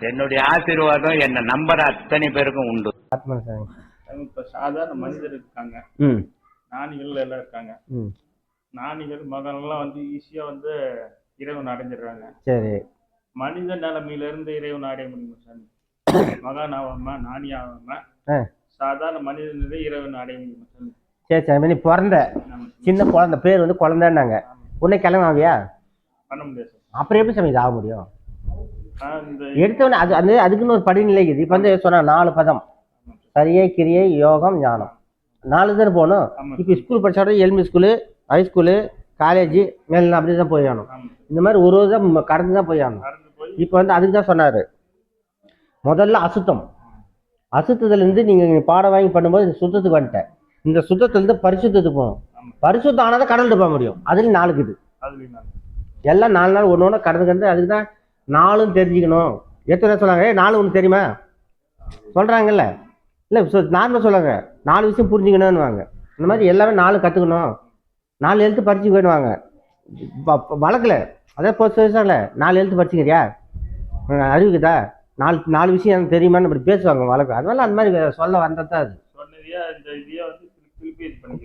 என்னுடைய ஆசீர்வாதம் என்ன நம்பர் அத்தனை பேருக்கும் உண்டு. இப்ப சாதாரண மனிதர் இருக்காங்க. ஞானிகள் எல்லாம் இருக்காங்க. ஞானிகள் மகன்லாம் வந்து ஈஸியா வந்து இறைவன் அடைஞ்சிடுறாங்க. சரி. மனித நிலைமையில இருந்து இறைவன் அடைய முடியுமா சாமி? மகான் ஆகாம ஞானி ஆகாம சாதாரண மனிதனிலே இறைவன் அடைய முடியுமா சாமி? சரி சாமி நீ பிறந்த. நம்ம சின்ன குழந்தை பேர் வந்து குழந்தைன்னாங்க. உன்னை கிளம்ப ஆவியா பண்ண முடியாது சார் அப்புறம் எப்படி சாமி இது ஆக முடியும்? எடுத்தவொடனே அது அந்த அதுக்குன்னு ஒரு படிநிலை இருக்குது. இப்போ வந்து சொன்னா நாலு பதம். சரியை கிரியை யோகம் ஞானம். நாலு தானே போகணும். இப்போ ஸ்கூல் படிச்சோட எல்மி ஸ்கூலு ஹை ஸ்கூலு காலேஜ் மேலே அப்படி தான் போய் ஆகணும். இந்த மாதிரி ஒரு ஒரு தான் கடந்து தான் போய் ஆகணும். இப்போ வந்து அதுக்கு தான் சொன்னார். முதல்ல அசுத்தம். அசுத்தத்துலேருந்து நீங்கள் பாடம் வாங்கி பண்ணும்போது இந்த சுத்தத்துக்கு வந்துட்டேன். இந்த சுத்தத்துலேருந்து பரிசுத்தத்துக்கு போகணும். பரிசுத்தம் ஆனால் தான் கடல்கிட்ட போக முடியும். அதுலேயும் நாளுக்கு இது அதுலயும் நான் எல்லாம் நாலு நாள் ஒன்று ஒன்று கடந்து கடந்து அதுக்கு தான் நாளும் தெரிஞ்சுக்கணும். எத்தனை சொன்னாங்க? ஏய் நாலு ஒன்று தெரியுமா? சொல்கிறாங்கல்ல இல்லை நார்மலாக சொல்லுவாங்க நாலு விஷயம் புரிஞ்சுக்கணும்னு வாங்க இந்த மாதிரி எல்லாமே நாலு கற்றுக்கணும் நாலு எழுத்து படிச்சு போயிடுவாங்க வழக்கில் அதே போஸ்ட் வயசாகல நாலு எழுத்து படிச்சுக்கிறியா? அறிவுக்குதா? நாலு நாலு விஷயம் எனக்கு தெரியுமான்னு அப்படி பேசுவாங்க வழக்கு அதனால அந்த மாதிரி சொல்ல வந்தது தான் அது.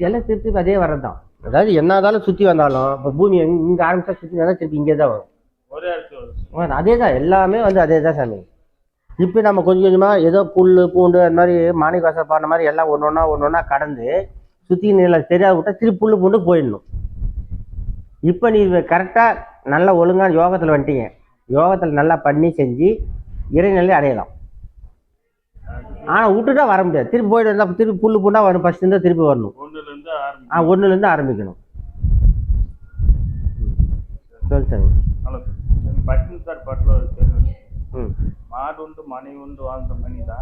எல்லாம் திருப்பி அதே வர்றது தான் அதாவது என்னதாலும் சுற்றி வந்தாலும் இப்போ பூமி இங்கே ஆரம்பிச்சா சுற்றி வந்தால் திருப்பி இங்கே தான் வரும். அதே தான் எல்லாமே வந்து அதே தான் சாமி. இப்போ நம்ம கொஞ்சம் கொஞ்சமாக ஏதோ புல் பூண்டு அந்த மாதிரி மாணிக்காசம் பாடின மாதிரி எல்லாம் ஒன்று ஒன்றா ஒன்று ஒன்றா கடந்து சுற்றி நீள தெரியாத விட்டா திருப்பி புல் பூண்டு போயிடணும். இப்போ நீ கரெக்டாக நல்லா ஒழுங்கான யோகத்தில் வந்துட்டீங்க. யோகத்தில் நல்லா பண்ணி செஞ்சு இறைநிலை அடையலாம். ஆனால் விட்டுட்டா வர முடியாது. திருப்பி போயிட்டு வந்தால் திருப்பி புல் பூண்டா வரும். ஃபஸ்ட் இருந்தால் திருப்பி வரணும். ஆ ஒன்றுலேருந்து ஆரம்பிக்கணும். சொல்லு சாமி. பட்டினி சார் பாட்டில் ஒரு கேள்வி ம். மாடுண்டு மனை உண்டு வாழ்ந்த மனிதா.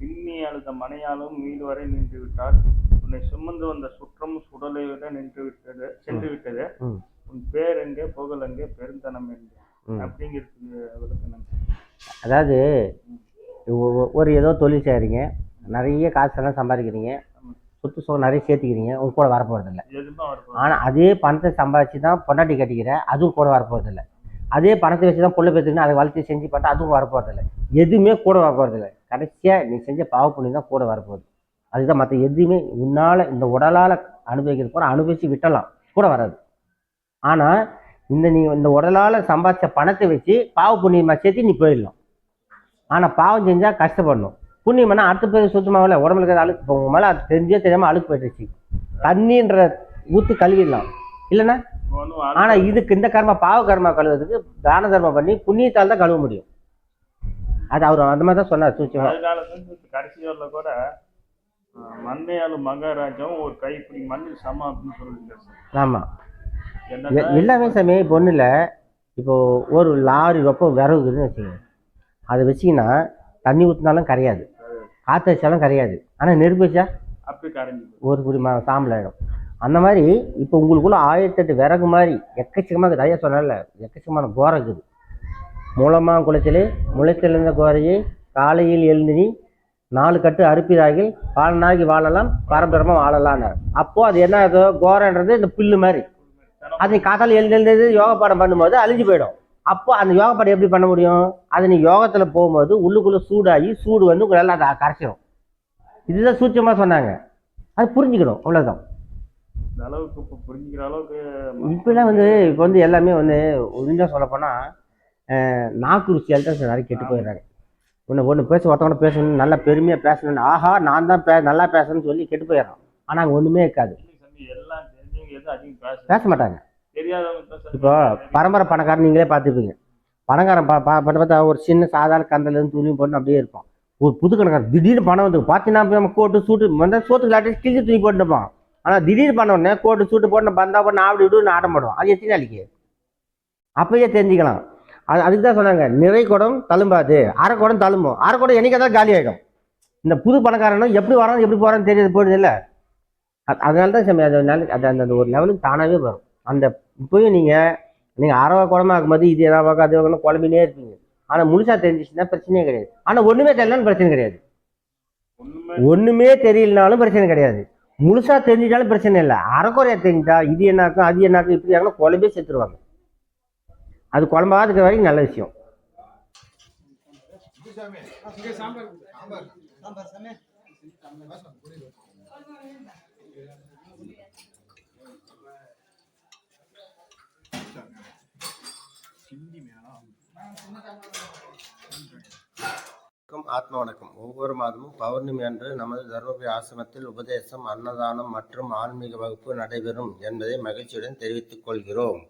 விண்ணி அழுத மனையாலும் மீது வரை நின்று விட்டால் உன்னை சுமந்து வந்த சுற்றமும் சுடலை விட நின்று விட்டது சென்று விட்டது. உன் பேர் எங்கே புகழ் எங்கே பெருந்தனம் எங்கே? ம். அப்படிங்கிறதுக்கு விளக்கணும். அதாவது ஒரு ஏதோ தொழில் செய்கிறீங்க நிறைய காசெல்லாம் சம்பாதிக்கிறீங்க சொத்து சுகம் நிறைய சேர்த்துக்கிறீங்க உங்க கூட வரப்போகிறதில்ல ஆனால் அதே பணத்தை சம்பாதிச்சு தான் பொண்டாட்டி கட்டிக்கிற அதுவும் கூட வரப்போகிறதில்ல அதே பணத்தை வச்சு தான் புள்ள பெற்றுக்கணும் அதை வளர்த்து செஞ்சு பார்த்தா அதுவும் வரப்போகிறதில்ல எதுவுமே கூட வரப்போறதில்லை. கடைசியாக நீ செஞ்ச பாவ புண்ணியம் தான் கூட வரப்போகுது. அதுதான் மற்ற எதுவுமே உன்னால் இந்த உடலால் அனுபவிக்கிறது கூட அனுபவிச்சு விட்டலாம் கூட வராது. ஆனால் இந்த நீ இந்த உடலால் சம்பாதிச்ச பணத்தை வச்சு பாவ புண்ணியமாக சேர்த்து நீ போயிடலாம். ஆனால் பாவம் செஞ்சால் கஷ்டப்படணும். புண்ணியம்னா அடுத்த பேர் சுத்தமாகல உடம்புல இருக்கிற அழுக்கு போகும் மேலே அது தெரிஞ்சே தெரியாமல் அழுக்கு போயிட்டுருச்சு தண்ணின்ற ஊற்றி கழுவிடலாம். இல்லைன்னா ஆனால் இதுக்கு இந்த கர்மா பாவ கர்மா கழுவுறதுக்கு தான தர்மம் பண்ணி புண்ணியத்தால் தான் கழுவ முடியும். அது அவர் அந்த மாதிரி தான் சொன்னார் சூச்சமாக அதனால தான் கடைசி வரல கூட அஹ், மண்ணையாளும் மகாராஜாவும் ஒரு கைப்பிடி மண்ணில் சமம் அப்படின்னு சொல்லியிருக்காரு ஆமாம் எல்லாமே சாமி இப்போ ஒன்றும் இல்லை. இப்போ ஒரு லாரி ரொப்ப விறகு இருக்குதுன்னு வச்சுக்கோங்க. அதை வச்சிங்கன்னா தண்ணி ஊற்றினாலும் கரையாது. காற்று வச்சாலும் கரையாது. ஆனால் நெருப்பு வச்சா? அப்படி கரைஞ்சி ஒரு மா சாம்பல் ஆகிடும் அந்த மாதிரி இப்போ உங்களுக்குள்ள ஆயிரத்தெட்டு விறகு மாதிரி எக்கச்சக்கமாக தயா சொன்னால எக்கச்சக்கமான கோரம் இருக்குது. மூலமாக குளத்திலே முளைத்திருந்த கோரையை காலையில் எழுந்து நீ நாலு கட்டு அறுப்பிதாகில் பாலனாகி வாழலாம் பாரம்பரியமாக வாழலாம்னார் அப்போது அது என்ன ஆகுது? கோரன்றது இந்த புல்லு மாதிரி. அது நீ காத்தால எழுந்து யோகா பாடம் பண்ணும்போது அழிஞ்சு போயிடும். அப்போ அந்த யோகா பாடம் எப்படி பண்ண முடியும்? அது நீ யோகத்தில் போகும்போது உள்ளுக்குள்ளே சூடாகி சூடு வந்து நல்லா அதை கரைச்சிடும் இதுதான் சூட்சமாக சொன்னாங்க. அது புரிஞ்சுக்கணும். அவ்வளோதான் இந்த அளவுக்கு இப்போ புரிஞ்சுக்கிற அளவுக்கு இப்போலாம் வந்து இப்போ வந்து எல்லாமே வந்து ஒழுங்காக சொல்லப்போனால் நாக்கு ருசியால் தான் நிறைய கெட்டு போயிடுறாங்க ஒன்று ஒன்று பேச ஒருத்தவங்க பேசணும் நல்லா பெருமையாக பேசணும்னு ஆஹா நான் தான் பே நல்லா பேசணும்னு சொல்லி கெட்டு போயிடுறான். ஆனால் அங்கே ஒன்றுமே இருக்காது. எல்லாம் தெரிஞ்சவங்க எதுவும் அதிகம் பேச பேச மாட்டாங்க. இப்போ பரம்பரை பணக்காரன் நீங்களே பார்த்துருப்பீங்க பணக்காரன் பா பார்த்தா ஒரு சின்ன சாதாரண கந்தலேருந்து துணியும் போட்டு அப்படியே இருப்பான். ஒரு புது கணக்காரன் திடீர்னு பணம் வந்து பார்த்தீங்கன்னா நம்ம கோட்டு சூட்டு வந்து சோத்துக்கு லாட்டி கிழிச்சு தூக்கி போட்டுப்பான் ஆனால் திடீர்னு பண்ண உடனே கோட்டு சூட்டு போட்டு பந்தா போட்டு ஆடி விடு ஆட்டம் போடுவான். அது எத்தனை நாளைக்கு? அப்பயே தெரிஞ்சுக்கலாம். அது அதுக்கு தான் சொன்னாங்க நிறை குடம் தழும்பாது. அரை குடம் தழும்பும். அரை குடம் என்னைக்கு தான் காலி ஆகிடும் இந்த புது பணக்காரனும் எப்படி வரான் எப்படி போகிறான்னு தெரியாது போயிடுது இல்லை. அதனால தான் சாமி அது நல்ல- அது அந்த ஒரு லெவலுக்கு தானாகவே வரும். அந்த இப்போயும் நீங்கள் நீங்கள் அரை குடமா இருக்கும்போது இது எதாவது பார்க்க அது பார்க்கணும் குழம்பினே இருப்பீங்க. ஆனால் முழுசா தெரிஞ்சிச்சுன்னா பிரச்சனையே கிடையாது. ஆனால் ஒன்றுமே தெரியலன்னு பிரச்சனை கிடையாது. ஒண்ணுமே ஒன்றுமே தெரியலனாலும் பிரச்சனை கிடையாது. முழுசா தெரிஞ்சிட்டாலும் பிரச்சனை இல்லை. அரைக்குறையா தெரிஞ்சிட்டா இது என்னாக்கும் அது என்னாக்கும் இப்படி ஆகணும் குழம்பே செத்துருவாங்க. அது குழம்பாதுக்கிற வரைக்கும் நல்ல விஷயம். வணக்கம் ஆத்ம வணக்கம் ஒவ்வொரு மாதமும் பௌர்ணமி அன்று நமது தருமபுரி ஆசிரமத்தில் உபதேசம் அன்னதானம் மற்றும் ஆன்மீக வகுப்பு நடைபெறும் என்பதை மகிழ்ச்சியுடன் தெரிவித்துக் கொள்கிறோம்.